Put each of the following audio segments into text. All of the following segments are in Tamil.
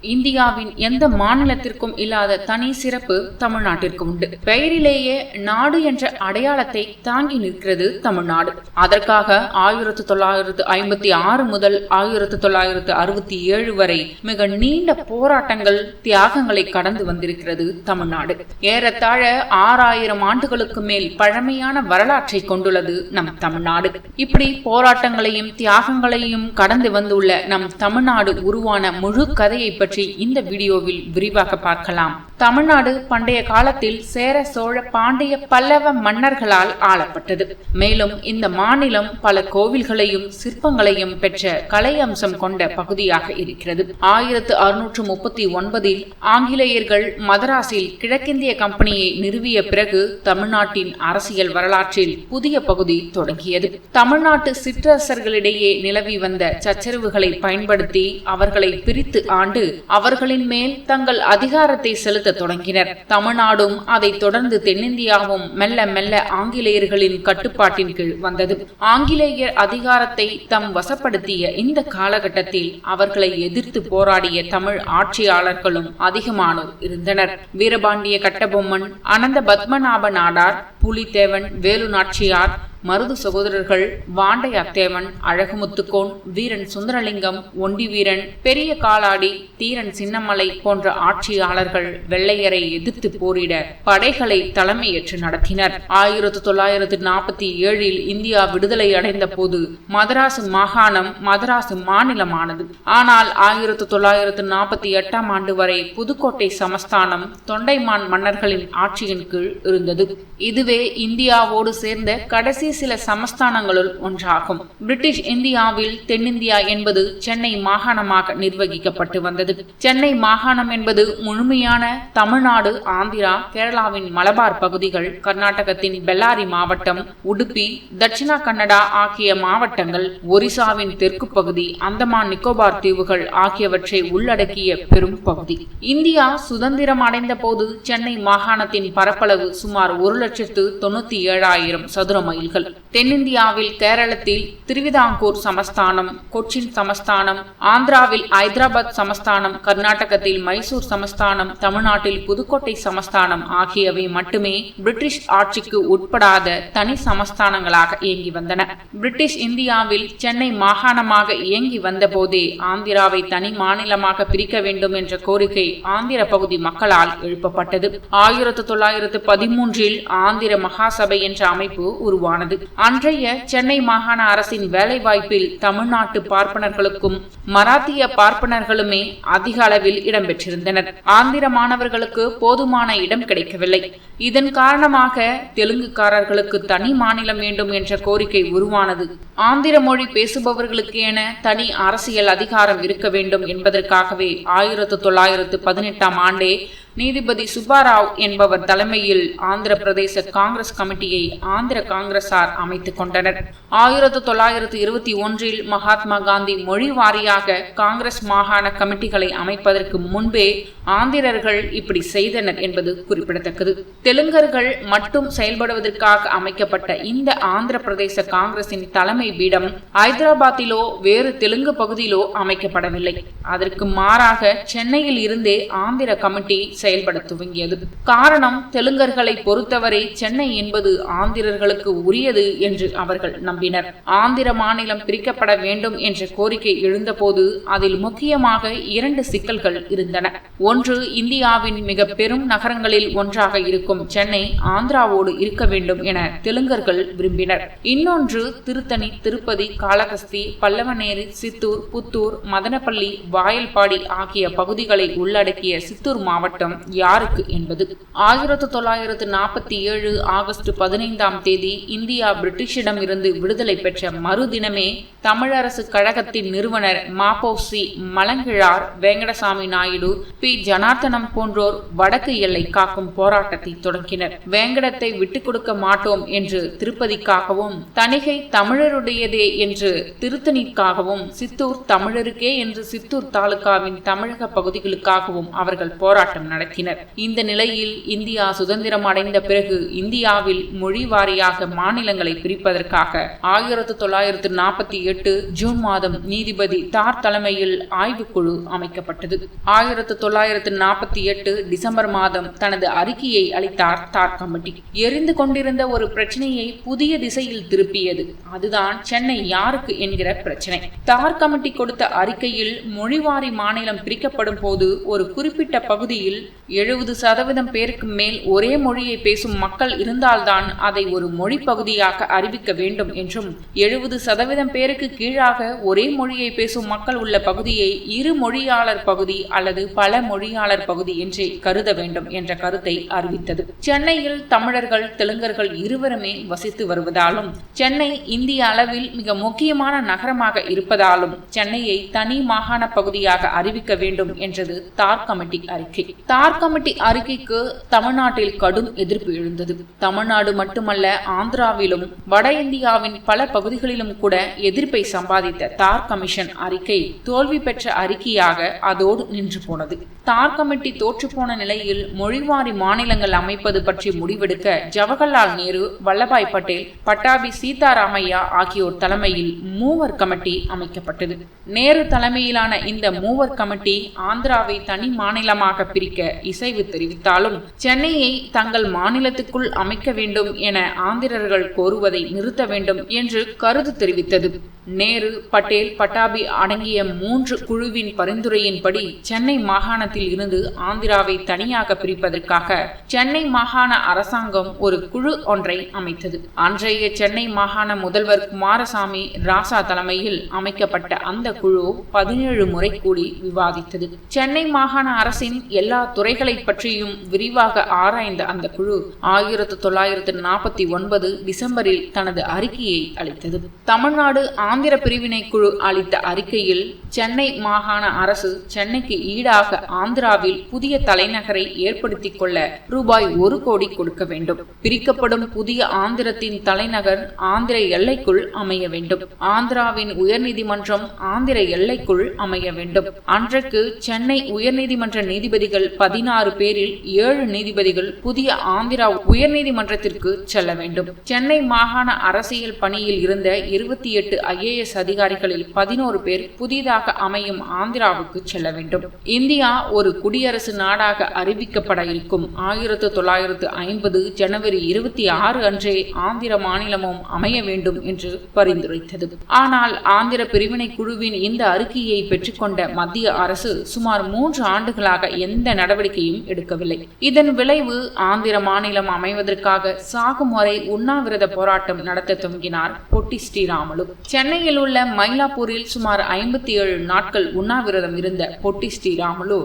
இந்தியாவின் எந்த மாநிலத்திற்கும் இல்லாத தனி சிறப்பு தமிழ்நாட்டிற்கு உண்டு. பெயரிலேயே நாடு என்ற அடையாளத்தை தாங்கி நிற்கிறது தமிழ்நாடு. அதற்காக ஆயிரத்தி தொள்ளாயிரத்து ஐம்பத்தி ஆறு முதல் ஆயிரத்தி தொள்ளாயிரத்து அறுபத்தி ஏழு வரை மிக நீண்ட போராட்டங்கள் தியாகங்களை கடந்து வந்திருக்கிறது தமிழ்நாடு. ஏறத்தாழ ஆறாயிரம் ஆண்டுகளுக்கு மேல் பழமையான வரலாற்றை கொண்டுள்ளது நம் தமிழ்நாடு. இப்படி போராட்டங்களையும் தியாகங்களையும் கடந்து வந்துள்ள நம் தமிழ்நாடு உருவான முழு கதையை பற்றி இந்த வீடியோவில் விரிவாக பார்க்கலாம். தமிழ்நாடு பண்டைய காலத்தில் சேர சோழ பாண்டிய பல்லவ மன்னர்களால் ஆளப்பட்டது. மேலும் இந்த மாநிலம் பல கோவில்களையும் சிற்பங்களையும் பெற்ற கலை அம்சம் கொண்ட பகுதியாக இருக்கிறது. ஆயிரத்து அறுநூற்று முப்பத்தி ஒன்பதில் ஆங்கிலேயர்கள் மதராஸில் கிழக்கிந்திய கம்பெனியை நிறுவிய பிறகு தமிழ்நாட்டின் அரசியல் வரலாற்றில் புதிய பகுதி தொடங்கியது. தமிழ்நாட்டு சிற்றரசர்களிடையே நிலவி வந்த சச்சரவுகளை பயன்படுத்தி அவர்களை பிரித்து ஆண்டு அவர்களின் மேல் தங்கள் அதிகாரத்தை செலுத்த தொடங்கினர். தமிழ்நாடும் அதைத் தொடர்ந்து தென்னிந்தியாவும் மெல்ல மெல்ல ஆங்கிலேயர்களின் கட்டுப்பாட்டின் கீழ் வந்தது. ஆங்கிலேயர் அதிகாரத்தை தம் வசப்படுத்திய இந்த காலகட்டத்தில் அவர்களை எதிர்த்து போராடிய தமிழ் ஆட்சியாளர்களும் அதிகமானோர் இருந்தனர். வீரபாண்டிய கட்டபொம்மன் அனந்த பத்மநாப நாடார் புலித்தேவன் வேலு நாச்சியார் மருது சகோதரர்கள் வாண்டை அத்தேவன் அழகுமுத்துக்கோன் வீரன் சுந்தரலிங்கம் ஒண்டி வீரன் பெரிய காலாடி தீரன் சின்னமலை போன்ற ஆட்சியாளர்கள் வெள்ளையரை எதிர்த்து போரிட படைகளை தலைமையேற்று நடத்தினர். ஆயிரத்தி தொள்ளாயிரத்தி நாற்பத்தி ஏழில் இந்தியா விடுதலை அடைந்த போது மதராசு மாகாணம் மதராசு மாநிலமானது. ஆனால் ஆயிரத்தி தொள்ளாயிரத்து நாற்பத்தி எட்டாம் ஆண்டு வரை புதுக்கோட்டை சமஸ்தானம் தொண்டைமான் மன்னர்களின் ஆட்சியின் கீழ் இருந்தது. இதுவே இந்தியாவோடு சேர்ந்த கடைசி சில சமஸ்தானங்களுள் ஒன்றாகும். பிரிட்டிஷ் இந்தியாவில் தென்னிந்தியா என்பது சென்னை மாகாணமாக நிர்வகிக்கப்பட்டு வந்தது. சென்னை மாகாணம் என்பது முழுமையான தமிழ்நாடு ஆந்திரா கேரளாவின் மலபார் பகுதிகள் கர்நாடகத்தின் பெல்லாரி மாவட்டம் உடுப்பி தட்சிணா கன்னடா ஆகிய மாவட்டங்கள் ஒரிசாவின் தெற்கு பகுதி அந்தமான் நிக்கோபார் தீவுகள் ஆகியவற்றை உள்ளடக்கிய பெரும் பகுதி. இந்தியா சுதந்திரம் அடைந்த போது சென்னை மாகாணத்தின் பரப்பளவு சுமார் ஒரு லட்சத்து தொண்ணூத்தி ஏழாயிரம் சதுர மைல்கள். தென்னிந்தியாவில் கேரளத்தில் திருவிதாங்கூர் சமஸ்தானம் கொச்சின் சமஸ்தானம் ஆந்திராவில் ஐதராபாத் சமஸ்தானம் கர்நாடகத்தில் மைசூர் சமஸ்தானம் தமிழ்நாட்டில் புதுக்கோட்டை சமஸ்தானம் ஆகியவை மட்டுமே பிரிட்டிஷ் ஆட்சிக்கு உட்படாத தனி சமஸ்தானங்களாக இயங்கி வந்தன. பிரிட்டிஷ் இந்தியாவில் சென்னை மாகாணமாக இயங்கி வந்தபோதே ஆந்திராவை தனி மாநிலமாக பிரிக்க வேண்டும் என்ற கோரிக்கை ஆந்திர பகுதி மக்களால் எழுப்பப்பட்டது. ஆயிரத்தி தொள்ளாயிரத்து பதிமூன்றில் ஆந்திர மகாசபை என்ற அமைப்பு உருவானது. ஆனது அன்றைய சென்னை மாகாண அரசின் வேலைவாய்ப்பில் தமிழ்நாட்டு பார்ப்பனர்களுக்கும் மராத்திய பார்ப்பனர்களுமே அதிக அளவில் இடம்பெற்றிருந்தனர் ஆந்திர மாணவர்களுக்கு போதுமான இடம் கிடைக்கவில்லை. இதன் காரணமாக தெலுங்குக்காரர்களுக்கு தனி மாநிலம் வேண்டும் என்ற கோரிக்கை உருவானது. ஆந்திர மொழி பேசுபவர்களுக்கு என தனி அரசியல் அதிகாரம் இருக்க வேண்டும் என்பதற்காகவே ஆயிரத்து தொள்ளாயிரத்து பதினெட்டாம் ஆண்டே நீதிபதி சுப்பாராவ் என்பவர் தலைமையில் ஆந்திர பிரதேச காங்கிரஸ் கமிட்டியை ஆந்திர காங்கிரசார் அமைத்துக் கொண்டனர். ஆயிரத்து தொள்ளாயிரத்து இருபத்தி ஒன்றில் மகாத்மா காந்தி மொழி வாரியாக காங்கிரஸ் மாகாண கமிட்டிகளை அமைப்பதற்கு முன்பே ஆந்திரர்கள் இப்படி செய்தனர் என்பது குறிப்பிடத்தக்கது. தெலுங்கர்கள் மட்டும் செயல்படுவதற்காக அமைக்கப்பட்ட இந்த ஆந்திர பிரதேச காங்கிரசின் தலைமை பீடம் ஹைதராபாத்திலோ வேறு தெலுங்கு பகுதியிலோ அமைக்கப்படவில்லை. அதற்கு மாறாக சென்னையில் இருந்தே ஆந்திர கமிட்டி செயல்பட துவங்கியது. காரணம் தெலுங்கர்களை பொறுத்தவரை சென்னை என்பது ஆந்திரர்களுக்கு உரியது என்று அவர்கள் நம்பினர். ஆந்திர மாநிலம் பிரிக்கப்பட வேண்டும் என்ற கோரிக்கை எழுந்தபோது அதில் முக்கியமாக இரண்டு சிக்கல்கள் இருந்தன. ஒன்று இந்தியாவின் மிக பெரும் நகரங்களில் ஒன்றாக இருக்கும் சென்னை ஆந்திராவோடு இருக்க வேண்டும் என தெலுங்கர்கள் விரும்பினர். இன்னொன்று திருத்தணி திருப்பதி காளகஸ்தி பல்லவநேரி சித்தூர் புத்தூர் மதனப்பள்ளி வாயல்பாடி ஆகிய பகுதிகளை உள்ளடக்கிய சித்தூர் மாவட்டம் யாருக்கு என்பது. ஆயிரத்து தொள்ளாயிரத்து நாற்பத்தி ஏழு ஆகஸ்ட் பதினைந்தாம் தேதி இந்தியா பிரிட்டிஷிடம் இருந்து விடுதலை பெற்ற மறுதினமே தமிழரசு கழகத்தின் நிறுவனர் மாப்போசி மலங்கிழார் வெங்கடசாமி நாயுடு பி. ஜனார்த்தனம் போன்றோர் வடக்கு எல்லை காக்கும் போராட்டத்தை தொடங்கினர். வேங்கடத்தை விட்டுக் கொடுக்க மாட்டோம் என்று திருப்பதிக்காகவும் தணிகை தமிழருடையதே என்று திருத்தணிக்காகவும் சித்தூர் தமிழருக்கே என்று சித்தூர் தாலுகாவின் தமிழக பகுதிகளுக்காகவும் அவர்கள் போராட்டம் நடத்தினர் நடத்தினர். இந்த நிலையில் இந்தியா சுதந்திரம் அடைந்த பிறகு இந்தியாவில் மொழி வாரியாக மாநிலங்களை பிரிப்பதற்காக ஆயிரத்து தொள்ளாயிரத்து நாற்பத்தி எட்டு ஜூன் மாதம் நீதிபதி தார் தலைமையில் ஆய்வுக்குழு அமைக்கப்பட்டது. ஆயிரத்து தொள்ளாயிரத்து நாற்பத்தி எட்டு டிசம்பர் மாதம் தனது அறிக்கையை அளித்தார் தார் கமிட்டி. எரிந்து கொண்டிருந்த ஒரு பிரச்சனையை புதிய திசையில் திருப்பியது. அதுதான் சென்னை யாருக்கு என்கிற பிரச்சனை. தார் கமிட்டி கொடுத்த அறிக்கையில் மொழிவாரி மாநிலம் பிரிக்கப்படும் போது ஒரு குறிப்பிட்ட பகுதியில் எழுபது சதவீதம் பேருக்கு மேல் ஒரே மொழியை பேசும் மக்கள் இருந்தால்தான் அதை ஒரு மொழி பகுதியாக அறிவிக்க வேண்டும் என்றும் எழுபது சதவீதம் பேருக்கு கீழாக ஒரே மொழியை பேசும் மக்கள் உள்ள பகுதியை இரு மொழியாளர் பகுதி அல்லது பல மொழியாளர் பகுதி என்றே கருத வேண்டும் என்ற கருத்தை அறிவித்தது. சென்னையில் தமிழர்கள் தெலுங்கர்கள் இருவருமே வசித்து வருவதாலும் சென்னை இந்திய அளவில் மிக முக்கியமான நகரமாக இருப்பதாலும் சென்னையை தனி மாகாண பகுதியாக அறிவிக்க வேண்டும் என்றது தார் கமிட்டி அறிக்கை. தார் கமிட்டி அறிக்கைக்கு தமிழ்நாட்டில் கடும் எதிர்ப்பு எழுந்தது. தமிழ்நாடு மட்டுமல்ல ஆந்திராவிலும் வட இந்தியாவின் பல பகுதிகளிலும் கூட எதிர்ப்பை சம்பாதித்த தார் கமிஷன் அறிக்கை தோல்வி பெற்ற அறிக்கையாக அதோடு நின்று போனது. தார் கமிட்டி தோற்றுப்போன நிலையில் மொழிவாரி மாநிலங்கள் அமைப்பது பற்றி முடிவெடுக்க ஜவஹர்லால் நேரு வல்லபாய் பட்டேல் பட்டாபி சீதாராமையா ஆகியோர் தலைமையில் மூவர் கமிட்டி அமைக்கப்பட்டது. நேரு தலைமையிலான இந்த மூவர் கமிட்டி ஆந்திராவை தனி மாநிலமாக பிரிக்க இசைவு தெரிவித்தாலும் சென்னையை தங்கள் மாநிலத்துக்குள் அமைக்க வேண்டும் என ஆந்திரர்கள் கோருவதை நிறுத்த வேண்டும் என்று கருத்து தெரிவித்தது. நேரு பட்டேல் பட்டாபி அடங்கிய மூன்று குழுவின் பரிந்துரையின்படி சென்னை மாகாணத்தில் இருந்து ஆந்திராவை தனியாக பிரிப்பதற்காக சென்னை மாகாண அரசாங்கம் ஒரு குழு ஒன்றை அமைத்தது. அன்றைய சென்னை மாகாண முதல்வர் குமாரசாமி ராசா தலைமையில் அமைக்கப்பட்ட அந்த குழு பதினேழு முறை கூடி விவாதித்தது. சென்னை மாகாண அரசின் எல்லா துறைகளை பற்றியும் விரிவாக ஆராய்ந்த அந்த குழு ஆயிரத்து தொள்ளாயிரத்து நாற்பத்தி ஒன்பது டிசம்பரில் தனது அறிக்கையை அளித்தது. தமிழ்நாடு ஆந்திர பிரிவினை குழு அளித்த அறிக்கையில் சென்னை மாகாண அரசு சென்னைக்கு ஈடாக ஆந்திராவில் புதிய தலைநகரை ஏற்படுத்திக் கொள்ள ரூபாய் ஒரு கோடி கொடுக்க வேண்டும். பிரிக்கப்படும் புதிய ஆந்திரத்தின் தலைநகர் ஆந்திர எல்லைக்குள் அமைய வேண்டும். ஆந்திராவின் உயர்நீதிமன்றம் ஆந்திர எல்லைக்குள் அமைய வேண்டும். அன்றைக்கு சென்னை உயர்நீதிமன்ற நீதிபதிகள் பதினாறு பேரில் ஏழு நீதிபதிகள் புதிய ஆந்திரா உயர்நீதிமன்றத்திற்கு செல்ல வேண்டும். சென்னை மாகாண அரசியல் பணியில் இருந்த இருபத்தி எட்டு ஐஏஎஸ் அதிகாரிகளில் பதினோரு பேர் புதிதாக அமையும் ஆந்திராவுக்கு செல்ல வேண்டும். இந்தியா ஒரு குடியரசு நாடாக அறிவிக்கப்பட இருக்கும். ஆயிரத்து தொள்ளாயிரத்து ஐம்பது ஜனவரி இருபத்தி ஆறு அன்றே ஆந்திர மாநிலமும் அமைய வேண்டும் என்று பரிந்துரைத்தது. ஆனால் ஆந்திர பிரிவினை குழுவின் இந்த அறிக்கையை பெற்றுக்கொண்ட மத்திய அரசு சுமார் மூன்று ஆண்டுகளாக எந்த நடவடிக்கையும் எடுக்கவில்லை. இதன் விளைவு ஆந்திர மாநிலம் அமைவதற்காக சாகும் வரை உண்ணாவிரத போராட்டம் நடத்த துவங்கினார் பொட்டி ஸ்ரீராமலு. சென்னையில் உள்ள மயிலாப்பூரில் சுமார் ஐம்பத்தி ஏழு நாட்கள் உண்ணாவிரதம் இருந்த பொட்டி ஸ்ரீராமலு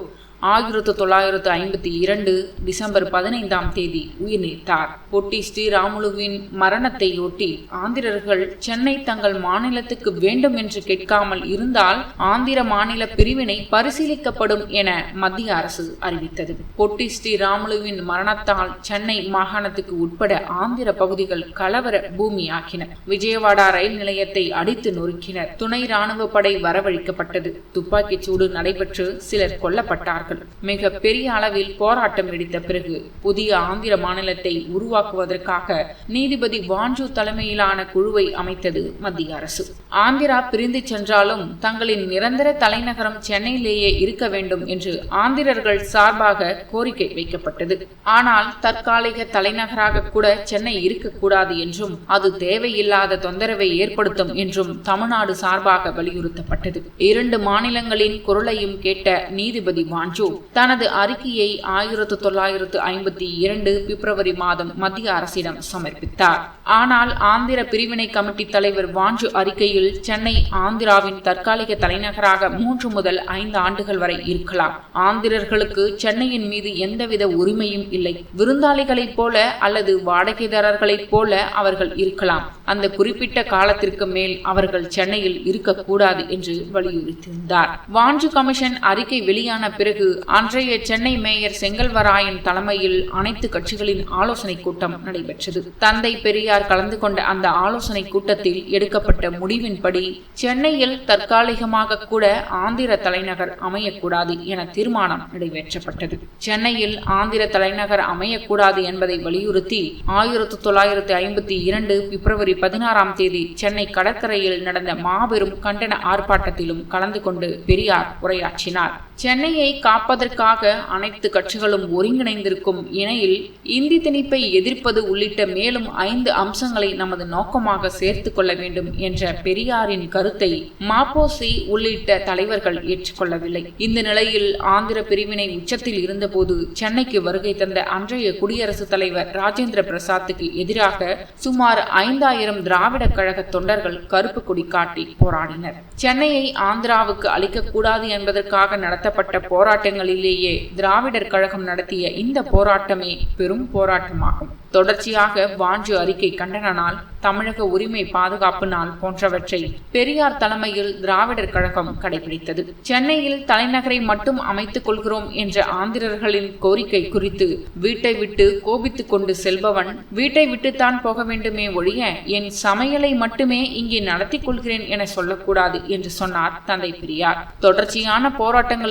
ஆயிரத்து தொள்ளாயிரத்து ஐம்பத்தி இரண்டு டிசம்பர் பதினைந்தாம் தேதி உயிர் நீத்தார் பொட்டி ஸ்ரீராமுலுவின் மரணத்தை ஒட்டி ஆந்திரர்கள் சென்னை தங்கள் மாநிலத்துக்கு வேண்டும் என்று கேட்காமல் இருந்தால் ஆந்திர மாநில பிரிவினை பரிசீலிக்கப்படும் என மத்திய அரசு அறிவித்தது. பொட்டி ஸ்ரீராமுலுவின் மரணத்தால் சென்னை மாகாணத்துக்கு உட்பட ஆந்திர பகுதிகள் கலவர பூமியாக்கின விஜயவாடா ரயில் நிலையத்தை அடித்து நொறுக்கினர். துணை ராணுவ படை வரவழைக்கப்பட்டது. துப்பாக்கிச் சூடு நடைபெற்று சிலர் கொல்லப்பட்டார்கள். மிக பெரிய அளவில் போராட்டம் வெடித்த பிறகு புதிய ஆந்திர மாநிலத்தை உருவாக்குவதற்காக நீதிபதி வாஞ்சு தலைமையிலான குழுவை அமைத்தது மத்திய அரசு. ஆந்திரா பிரிந்து சென்றாலும் தங்களின் நிரந்தர தலைநகரம் சென்னையிலேயே இருக்க வேண்டும் என்று ஆந்திரர்கள் சார்பாக கோரிக்கை வைக்கப்பட்டது. ஆனால் தற்காலிக தலைநகராக கூட சென்னை இருக்கக்கூடாது என்றும் அது தேவையில்லாத தொந்தரவை ஏற்படுத்தும் என்றும் தமிழ்நாடு சார்பாக வலியுறுத்தப்பட்டது. இரண்டு மாநிலங்களின் குரலையும் கேட்ட நீதிபதி வாஞ்சு தனது அறிக்கையை ஆயிரத்து தொள்ளாயிரத்து ஐம்பத்தி இரண்டு பிப்ரவரி மாதம் மத்திய அரசிடம் சமர்ப்பித்தார். ஆனால் ஆந்திர பிரிவினை கமிட்டி தலைவர் வாஞ்சு அறிக்கையில் சென்னை ஆந்திராவின் தற்காலிக தலைநகராக மூன்று முதல் ஐந்து ஆண்டுகள் வரை இருக்கலாம். ஆந்திரர்களுக்கு சென்னையின் மீது எந்தவித உரிமையும் இல்லை. விருந்தாளிகளைப் போல அல்லது வாடகைதாரர்களைப் போல அவர்கள் இருக்கலாம். அந்த குறிப்பிட்ட காலத்திற்கு மேல் அவர்கள் சென்னையில் இருக்கக்கூடாது என்று வலியுறுத்தியிருந்தார். வாஞ்சு கமிஷன் அறிக்கை வெளியான பிறகு பிறகு அன்றைய சென்னை மேயர் செங்கல்வராயன் தலைமையில் அனைத்து கட்சிகளின் ஆலோசனை கூட்டம் நடைபெற்றது. தந்தை பெரியார் கலந்து கொண்ட அந்த ஆலோசனை கூட்டத்தில் எடுக்கப்பட்ட முடிவின்படி சென்னையில் தற்காலிகமாக கூட ஆந்திர தலைநகர் அமையக்கூடாது என தீர்மானம் நிறைவேற்றப்பட்டது. சென்னையில் ஆந்திர தலைநகர் அமையக்கூடாது என்பதை வலியுறுத்தி ஆயிரத்தி தொள்ளாயிரத்தி ஐம்பத்தி இரண்டு பிப்ரவரி பதினாறாம் தேதி சென்னை கடற்கரையில் நடந்த மாபெரும் கண்டன ஆர்ப்பாட்டத்திலும் கலந்து கொண்டு பெரியார் உரையாற்றினார். சென்னையை காப்பதற்காக அனைத்து கட்சிகளும் ஒருங்கிணைந்திருக்கும் இணையில் இந்தி திணிப்பை எதிர்ப்பது உள்ளிட்ட மேலும் ஐந்து அம்சங்களை நமது நோக்கமாக சேர்த்து கொள்ள வேண்டும் என்ற பெரியாரின் கருத்தை மாப்போசி உள்ளிட்ட தலைவர்கள் ஏற்றுக்கொள்ளவில்லை. இந்த நிலையில் ஆந்திர பிரிவினை உச்சத்தில் இருந்தபோது சென்னைக்கு வருகை தந்த அன்றைய குடியரசுத் தலைவர் ராஜேந்திர பிரசாத்துக்கு எதிராக சுமார் ஐந்தாயிரம் திராவிட கழக தொண்டர்கள் கருப்பு கொடி காட்டி போராடினர். சென்னையை ஆந்திராவுக்கு அளிக்கக்கூடாது என்பதற்காக நடத்த நடத்தப்பட்ட போராட்டங்களிலேயே திராவிடர் கழகம் நடத்திய இந்த போராட்டமே பெரும் போராட்டமாகும். தொடர்ச்சியாக வாஞ்சு அறிக்கை கண்டன நாள் தமிழக உரிமை பாதுகாப்பு நாள் போன்றவற்றை பெரியார் தலைமையில் திராவிடர் கழகம் கடைபிடித்தது. சென்னையில் தலைநகரை மட்டும் அமைத்துக் கொள்கிறோம் என்ற ஆந்திரர்களின் கோரிக்கை குறித்து வீட்டை விட்டு கோபித்துக் கொண்டு செல்பவன் வீட்டை விட்டுத்தான் போக வேண்டுமே ஒழிய என் சமையலை மட்டுமே இங்கே நடத்தி கொள்கிறேன் என சொல்லக்கூடாது என்று சொன்னார் தந்தை பெரியார். தொடர்ச்சியான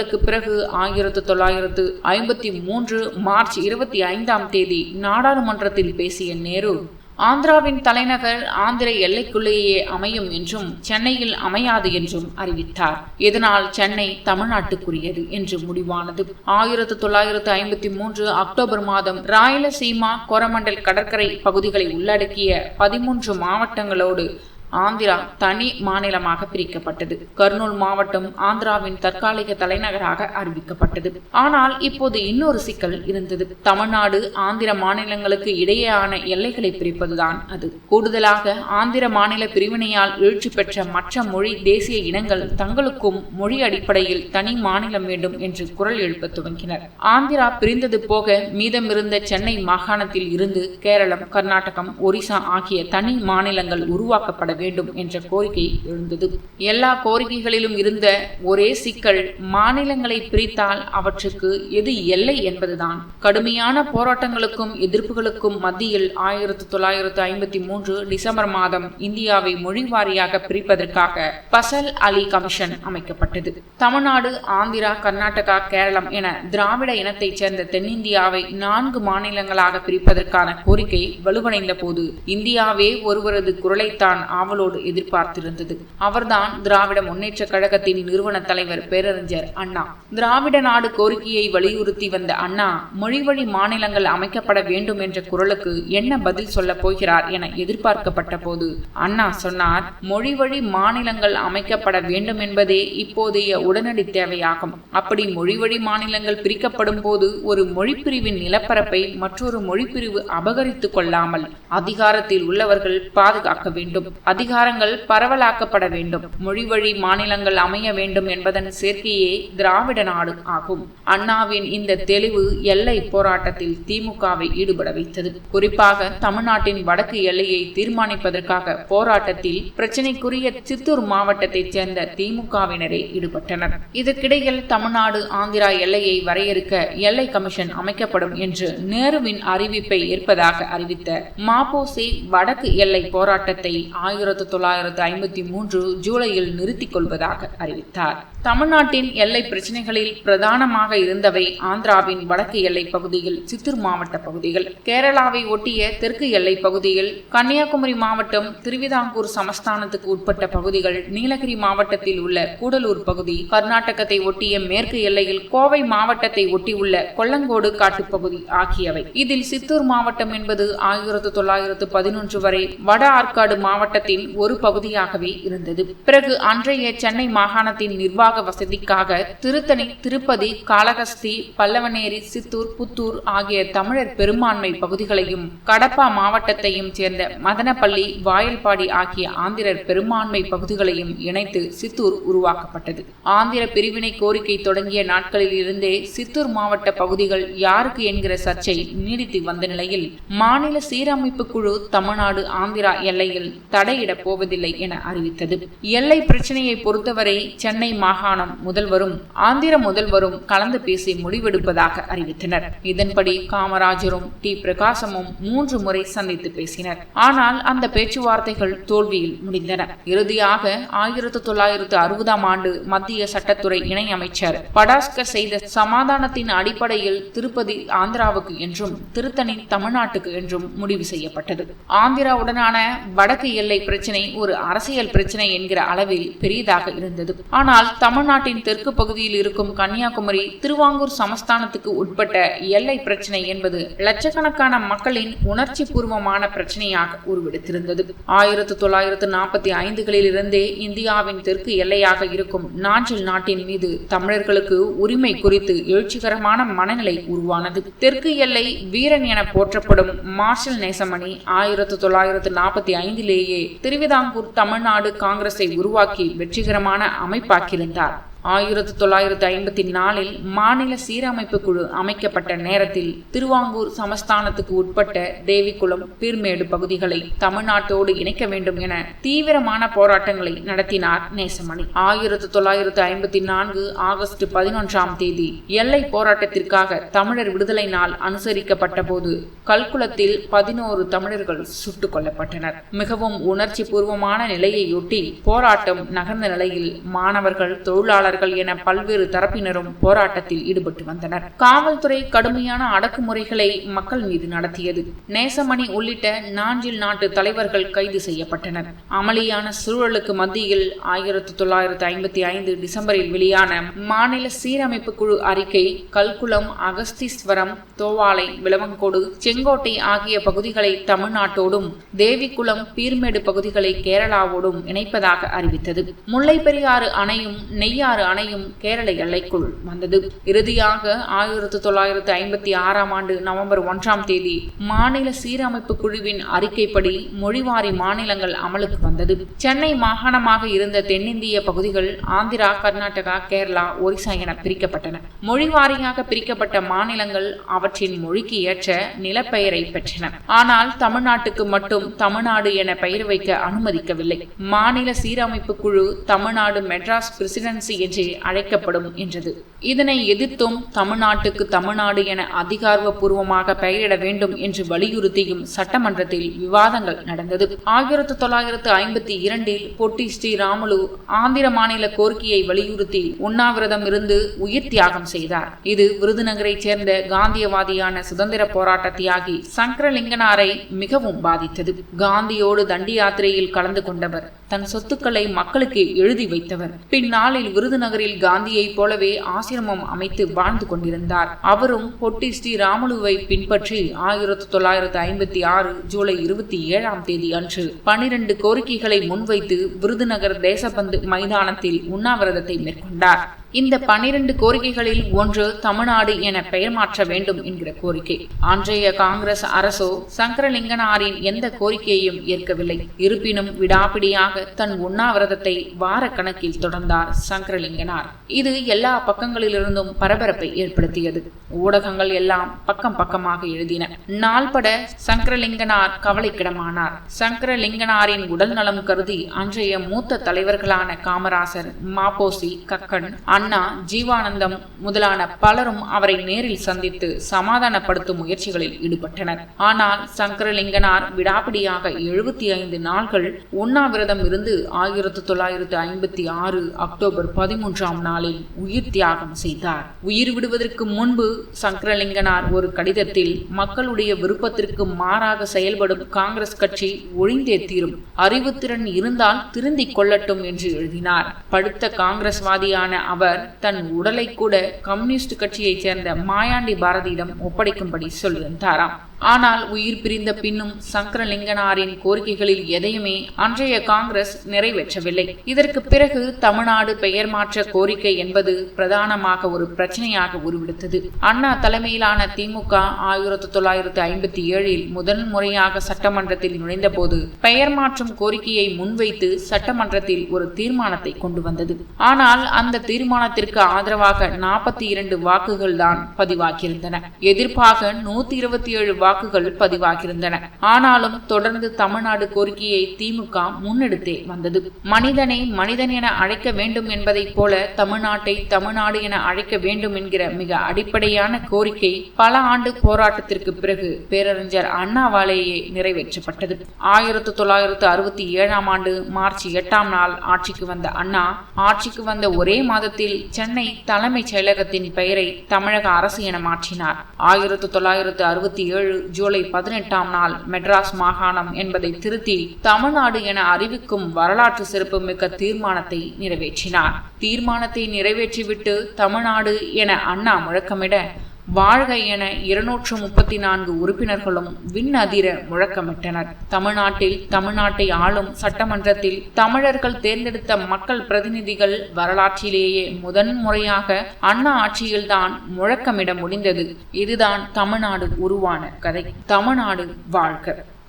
போராட்டங்களுக்கு பிறகு ஆயிரத்து தொள்ளாயிரத்து ஐம்பத்தி மூன்று மார்ச் இருபத்தி ஐந்தாம் தேதி நாடாளுமன்றத்தில் பேசிய நேரு ஆந்திராவின் தலைநகர் ஆந்திர எல்லைக்குள்ளேயே அமையும் என்றும் சென்னையில் அமையாது என்றும் அறிவித்தார். இதனால் சென்னை தமிழ்நாட்டுக்குரியது என்று முடிவானது. ஆயிரத்து தொள்ளாயிரத்து ஐம்பத்தி மூன்று அக்டோபர் மாதம் ராயலசீமா கோரமண்டல் கடற்கரை பகுதிகளை உள்ளடக்கிய பதிமூன்று மாவட்டங்களோடு ஆந்திரா தனி மாநிலமாக பிரிக்கப்பட்டது. கர்னூல் மாவட்டம் ஆந்திராவின் தற்காலிக தலைநகராக அறிவிக்கப்பட்டது. ஆனால் இப்போது இன்னொரு சிக்கல் இருந்தது. தமிழ்நாடு ஆந்திர மாநிலங்களுக்கு இடையேயான எல்லைகளை பிரிப்பதுதான் அது. கூடுதலாக ஆந்திர மாநில பிரிவினையால் எழுச்சி பெற்ற மற்ற மொழி தேசிய இனங்கள் தங்களுக்கும் மொழி அடிப்படையில் தனி மாநிலம் வேண்டும் என்று குரல் எழுப்ப துவங்கினர். ஆந்திரா பிரிந்தது போக மீதமிருந்த சென்னை மாகாணத்தில் இருந்து கேரளம் கர்நாடகம் ஒரிசா ஆகிய தனி மாநிலங்கள் உருவாக்கப்பட வேண்டும் என்ற கோரிக்கை எழுந்தது. எல்லா கோரிக்கைகளிலும் இருந்த ஒரே சிக்கல் மாநிலங்களை பிரித்தால் அவற்றுக்கு எது எல்லை என்பதுதான். கடுமையான போராட்டங்களுக்கும் எதிர்ப்புகளுக்கும் மத்தியில் ஆயிரத்தி தொள்ளாயிரத்து ஐம்பத்தி மூன்று டிசம்பர் மாதம் இந்தியாவை மொழிவாரியாக பிரிப்பதற்காக பசல் அலி கமிஷன் அமைக்கப்பட்டது. தமிழ்நாடு ஆந்திரா கர்நாடகா கேரளம் என திராவிட இனத்தைச் சேர்ந்த தென்னிந்தியாவை நான்கு மாநிலங்களாக பிரிப்பதற்கான கோரிக்கை வலுவடைந்த போது இந்தியாவே ஒருவரது குரலைத்தான் ஆவ ஆவலோடு எதிர்பார்த்திருந்தது. அவர்தான் திராவிட முன்னேற்ற கழகத்தின் நிறுவன தலைவர் பேரறிஞர் அண்ணா. திராவிட நாடு கோரிக்கையை வலியுறுத்தி வந்த அண்ணா மொழி வழி மாநிலங்கள் அமைக்கப்பட வேண்டும் என்ற குரலுக்கு என்ன பதில் சொல்ல போகிறார் என எதிர்பார்க்கப்பட்ட போது அண்ணா சொன்னார் மொழி வழி மாநிலங்கள் அமைக்கப்பட வேண்டும் என்பதே இப்போதைய உடனடி தேவையாகும். அப்படி மொழி வழி மாநிலங்கள் பிரிக்கப்படும் போது ஒரு மொழிப்பிரிவின் நிலப்பரப்பை மற்றொரு மொழிப்பிரிவு அபகரித்துக் கொள்ளாமல் அதிகாரத்தில் உள்ளவர்கள் பாதுகாக்க வேண்டும். அதிகாரங்கள் பரவலாக்கப்பட வேண்டும். மொழி வழி மாநிலங்கள் அமைய வேண்டும் என்பதன் சேர்க்கையே திராவிட நாடு ஆகும். அண்ணாவின் இந்த தெளிவு எல்லை போராட்டத்தில் திமுகவை ஈடுபட வைத்தது. குறிப்பாக தமிழ்நாட்டின் வடக்கு எல்லையை தீர்மானிப்பதற்காக போராட்டத்தில் பிரச்சினைக்குரிய சித்தூர் மாவட்டத்தைச் சேர்ந்த திமுகவினரே ஈடுபட்டனர். இதற்கிடையில் தமிழ்நாடு ஆந்திரா எல்லையை வரையறுக்க எல்லை கமிஷன் அமைக்கப்படும் என்று நேருவின் அறிவிப்பை ஏற்பதாக அறிவித்த மாப்போசி வடக்கு எல்லை போராட்டத்தை ஆயிரத்தி ஆயிரத்தி தொள்ளாயிரத்து ஐம்பத்தி மூன்று ஜூலையில் நிறுத்திக் கொள்வதாக அறிவித்தார். தமிழ்நாட்டின் எல்லை பிரச்சனைகளில் பிரதானமாக இருந்தவை ஆந்திராவின் வடக்கு எல்லை பகுதியில் சித்தூர் மாவட்ட பகுதிகள். கேரளாவை ஒட்டிய தெற்கு எல்லை பகுதியில் கன்னியாகுமரி மாவட்டம் திருவிதாங்கூர் சமஸ்தானத்துக்கு உட்பட்ட பகுதிகள் நீலகிரி மாவட்டத்தில் உள்ள கூடலூர் பகுதி கர்நாடகத்தை ஒட்டிய மேற்கு எல்லையில் கோவை மாவட்டத்தை ஒட்டியுள்ள கொல்லங்கோடு காட்டுப்பகுதி ஆகியவை. இதில் சித்தூர் மாவட்டம் என்பது ஆயிரத்து தொள்ளாயிரத்து பதினொன்று வரை வட ஆற்காடு மாவட்டத்தின் ஒரு பகுதியாகவே இருந்தது. பிறகு அன்றைய சென்னை மாகாணத்தின் நிர்வாக நிர்வாக வசதிக்காக திருத்தணி திருப்பதி காளகஸ்தி பல்லவநேரி சித்தூர் புத்தூர் ஆகிய தமிழர் பெரும்பான்மை பகுதிகளையும் கடப்பா மாவட்டத்தையும் சேர்ந்த மதனப்பள்ளி வாயல்பாடி ஆகிய ஆந்திரர் பெரும்பான்மை பகுதிகளையும் இணைத்து சித்தூர் உருவாக்கப்பட்டது. ஆந்திர பிரிவினை கோரிக்கை தொடங்கிய நாட்களில் இருந்தே சித்தூர் மாவட்ட பகுதிகள் யாருக்கு என்கிற சர்ச்சை நீடித்து வந்த நிலையில் மாநில சீரமைப்பு குழு தமிழ்நாடு ஆந்திரா எல்லையில் தடையிடப் போவதில்லை என அறிவித்தது. எல்லை பிரச்சனையை பொறுத்தவரை சென்னை மாகாண மாகாணம் முதல்வரும் ஆந்திர முதல்வரும் கலந்து பேசி முடிவெடுப்பதாக அறிவித்தனர். இதன்படி காமராஜரும் டி. பிரகாசமும் மூன்று முறை சந்தித்து பேசினர். ஆனால் அந்த பேச்சுவார்த்தைகள் தோல்வியில் முடிந்தன. இறுதியாக ஆயிரத்தி தொள்ளாயிரத்து அறுபதாம் ஆண்டு மத்திய சட்டத்துறை இணையமைச்சர் படாஸ்கர் செய்த சமாதானத்தின் அடிப்படையில் திருப்பதி ஆந்திராவுக்கு என்றும் திருத்தணி தமிழ்நாட்டுக்கு என்றும் முடிவு செய்யப்பட்டது. ஆந்திராவுடனான வடக்கு எல்லை பிரச்சினை ஒரு அரசியல் பிரச்சினை என்கிற அளவில் பெரியதாக இருந்தது. ஆனால் தமிழ் தமிழ்நாட்டின் தெற்கு பகுதியில் இருக்கும் கன்னியாகுமரி திருவாங்கூர் சமஸ்தானத்துக்கு உட்பட்ட எல்லை பிரச்சனை என்பது லட்சக்கணக்கான மக்களின் உணர்ச்சி பூர்வமான பிரச்சனையாக உருவெடுத்திருந்தது. ஆயிரத்தி தொள்ளாயிரத்து நாற்பத்தி ஐந்துகளில் இருந்தே இந்தியாவின் தெற்கு எல்லையாக இருக்கும் நாஞ்சில் நாட்டின் மீது தமிழர்களுக்கு உரிமை குறித்து எழுச்சிகரமான மனநிலை உருவானது. தெற்கு எல்லை வீரன் என போற்றப்படும் மார்ஷல் நேசமணி ஆயிரத்தி தொள்ளாயிரத்து நாற்பத்தி ஐந்திலேயே திருவிதாங்கூர் தமிழ்நாடு காங்கிரஸை உருவாக்கி வெற்றிகரமான அமைப்பாக்கியிருந்தார். sạc ஆயிரத்தி தொள்ளாயிரத்தி ஐம்பத்தி நாலில் மாநில சீரமைப்பு குழு அமைக்கப்பட்ட நேரத்தில் திருவாங்கூர் சமஸ்தானத்துக்கு உட்பட்ட தேவிக்குளம் பீர்மேடு பகுதிகளை தமிழ்நாட்டோடு இணைக்க வேண்டும் என தீவிரமான போராட்டங்களை நடத்தினார் நேசமணி. ஆயிரத்தி தொள்ளாயிரத்தி ஐம்பத்தி நான்கு ஆகஸ்ட் பதினொன்றாம் தேதி எல்லை போராட்டத்திற்காக தமிழர் விடுதலை நாள் அனுசரிக்கப்பட்ட போது கல்குளத்தில் பதினோரு தமிழர்கள் சுட்டுக் கொல்லப்பட்டனர். மிகவும் உணர்ச்சி பூர்வமான நிலையையொட்டி போராட்டம் நகர்ந்த நிலையில் மாணவர்கள் தொழிலாளர் தொழிலாளர்கள் என பல்வேறு தரப்பினரும் போராட்டத்தில் ஈடுபட்டு வந்தனர். காவல்துறை கடுமையான அடக்குமுறைகளை மக்கள் மீது நடத்தியது. நேசமணி உள்ளிட்ட நாஞ்சில் நாட்டு தலைவர்கள் கைது செய்யப்பட்டனர். அமளியான சூழலுக்கு மத்தியில் ஆயிரத்தி தொள்ளாயிரத்தி ஐம்பத்தி ஐந்து டிசம்பரில் வெளியான மாநில சீரமைப்பு குழு அறிக்கை கல்குளம் அகஸ்தீஸ்வரம் தோவாலை விளவங்கோடு செங்கோட்டை ஆகிய பகுதிகளை தமிழ்நாட்டோடும் தேவிக்குளம் பீர்மேடு பகுதிகளை கேரளாவோடும் இணைப்பதாக அறிவித்தது. முல்லை பெரியாறு அணையும் நெய்யாறு அணையும் கேரள எல்லைக்குள் வந்தது. இறுதியாக ஆயிரத்தி தொள்ளாயிரத்தி ஐம்பத்தி ஆறாம் ஆண்டு நவம்பர் ஒன்றாம் தேதி மாநில சீரமைப்பு குழுவின் அறிக்கைப்படி மொழிவாரி மாநிலங்கள் அமலுக்கு வந்தது. சென்னை மாகாணமாக இருந்த தென்னிந்திய பகுதிகள் ஆந்திரா கர்நாடகா கேரளா ஒரிசா என பிரிக்கப்பட்டன. மொழிவாரியாக பிரிக்கப்பட்ட மாநிலங்கள் அவற்றின் மொழிக்கு ஏற்ற நிலப்பெயரை பெற்றன. ஆனால் தமிழ்நாட்டுக்கு மட்டும் தமிழ்நாடு என பெயர் வைக்க அனுமதிக்கவில்லை. மாநில சீரமைப்பு குழு தமிழ்நாடு மெட்ராஸ் பிரசிடென்சி என்றே அழைக்கப்படும் என்றது. இதனை எதிர்த்தும் தமிழ்நாட்டுக்கு தமிழ்நாடு என அதிகாரப்பூர்வமாக பெயரிட வேண்டும் என்று வலியுறுத்தியும் சட்டமன்றத்தில் விவாதங்கள் நடந்தது. ஆயிரத்தி தொள்ளாயிரத்து ஐம்பத்தி இரண்டில் பொட்டி ஸ்ரீராமுலு ஆந்திர மாநில கோரிக்கையை வலியுறுத்தி உண்ணாவிரதம் இருந்து உயிர் தியாகம் செய்தார். இது விருதுநகரைச் சேர்ந்த காந்தியவாதியான சுதந்திர போராட்ட தியாகி சங்கரலிங்கனாரை மிகவும் பாதித்தது. காந்தியோடு தண்டி யாத்திரையில் கலந்து கொண்டவர் தன் சொத்துக்களை மக்களுக்கு எழுதி வைத்தவர். பின்னாளில் விருதுநகரில் காந்தியைப் போலவே ஆசிரமம் அமைத்து வாழ்ந்து கொண்டிருந்தார். அவரும் பொட்டி ஸ்ரீ ராமுலுவை பின்பற்றி ஆயிரத்தி தொள்ளாயிரத்தி ஐம்பத்தி ஆறு ஜூலை இருபத்தி ஏழாம் தேதி அன்று பனிரெண்டு கோரிக்கைகளை முன்வைத்து விருதுநகர் தேசபந்து மைதானத்தில் உண்ணாவிரதத்தை மேற்கொண்டார். இந்த பனிரெண்டு கோரிக்கைகளில் ஒன்று தமிழ்நாடு என பெயர் மாற்ற வேண்டும் என்கிற கோரிக்கை. அன்றைய காங்கிரஸ் அரசோ சங்கரலிங்கனாரின் எந்த கோரிக்கையையும் ஏற்கவில்லை. இருப்பினும் விடாப்பிடியாக தன் உண்ணாவிரதத்தை வார கணக்கில் தொடர்ந்தார் சங்கரலிங்கனார். இது எல்லா பக்கங்களிலிருந்தும் பரபரப்பை ஏற்படுத்தியது. ஊடகங்கள் எல்லாம் பக்கம் பக்கமாக எழுதின. நாள்பட சங்கரலிங்கனார் கவலைக்கிடமானார். சங்கரலிங்கனாரின் உடல் நலம் கருதி அன்றைய மூத்த தலைவர்களான காமராசர் மாப்போசி கக்கன் அண்ணா ஜீவானந்தம் முதலான பலரும் அவரை நேரில் சந்தித்து சமாதானப்படுத்தும் முயற்சிகளில் ஈடுபட்டனர். ஆனால் சங்கரலிங்கனார் விடாப்பிடியாக எழுபத்தி ஐந்து நாள்கள் உண்ணாவிரதம் இருந்து ஆயிரத்தி தொள்ளாயிரத்து ஐம்பத்தி ஆறு அக்டோபர் பதிமூன்றாம் நாளில் உயிர் தியாகம் செய்தார். உயிர் விடுவதற்கு முன்பு சங்கரலிங்கனார் ஒரு கடிதத்தில் மக்களுடைய விருப்பத்திற்கு மாறாக செயல்படும் காங்கிரஸ் கட்சி ஒழிந்தே தீரும் அறிவுத்திறன் இருந்தால் திருந்திக் கொள்ளட்டும் என்று எழுதினார். படுத்த காங்கிரஸ்வாதியான அவர் தன் உடலை கூட கம்யூனிஸ்ட் கட்சியைச் சேர்ந்த மாயாண்டி பாரதியிடம் ஒப்படைக்கும்படி சொல்லியிருந்தாராம். ஆனால் உயிர் பிரிந்த பின்னும் சங்கரலிங்கனாரின் கோரிக்கைகளில் எதையுமே அன்றைய காங்கிரஸ் நிறைவேற்றவில்லை. இதற்கு பிறகு தமிழ்நாடு பெயர் மாற்ற கோரிக்கை என்பது பிரதானமாக ஒரு பிரச்சனையாக உருவெடுத்தது. அண்ணா தலைமையிலான திமுக ஆயிரத்தி தொள்ளாயிரத்தி ஐம்பத்தி ஏழில் முதல் முறையாக சட்டமன்றத்தில் நுழைந்தபோது பெயர் மாற்றும் கோரிக்கையை முன்வைத்து சட்டமன்றத்தில் ஒரு தீர்மானத்தை கொண்டு வந்தது. ஆனால் அந்த தீர்மானத்திற்கு ஆதரவாக நாற்பத்தி இரண்டு வாக்குகள் தான் பதிவாகியிருந்தன. எதிர்ப்பாக நூத்தி இருபத்தி ஏழு வாக்குகள் பதிவாகியிருந்தன. ஆனாலும் தொடர்ந்து தமிழ்நாடு கோரிக்கையை திமுக முன்னெடுத்தே வந்தது. மனிதனை மனிதன் என அழைக்க வேண்டும் என்பதைப் போல தமிழ்நாட்டை தமிழ்நாடு என அழைக்க வேண்டும் என்கிற மிக அடிப்படையான கோரிக்கை பல ஆண்டு போராட்டத்திற்கு பிறகு பேரறிஞர் அண்ணாவாலேயே நிறைவேற்றப்பட்டது. ஆயிரத்தி தொள்ளாயிரத்து அறுபத்தி ஏழாம் ஆண்டு மார்ச் எட்டாம் நாள் ஆட்சிக்கு வந்த அண்ணா ஆட்சிக்கு வந்த ஒரே மாதத்தில் சென்னை தலைமைச் செயலகத்தின் பெயரை தமிழக அரசு என மாற்றினார். ஆயிரத்து தொள்ளாயிரத்து அறுபத்தி ஏழு ஜூலை பதினெட்டாம் நாள் மெட்ராஸ் மாகாணம் என்பதை திருத்தி தமிழ்நாடு என அறிவிக்கும் வரலாற்று சிறப்புமிக்க தீர்மானத்தை நிறைவேற்றினார். தீர்மானத்தை நிறைவேற்றிவிட்டு தமிழ்நாடு என அண்ணா முழக்கமிட வாழ்க என இருநூற்று முப்பத்தி நான்கு உறுப்பினர்களும் விண் அதிர முழக்கமிட்டனர். தமிழ்நாட்டில் தமிழ்நாட்டை ஆளும் சட்டமன்றத்தில் தமிழர்கள் தேர்ந்தெடுத்த மக்கள் பிரதிநிதிகள் வரலாற்றிலேயே முதன் முறையாக அண்ணா ஆட்சியில்தான் முழக்கமிட முடிந்தது. இதுதான் தமிழ்நாடு உருவான கதை. தமிழ்நாடு வாழ்க.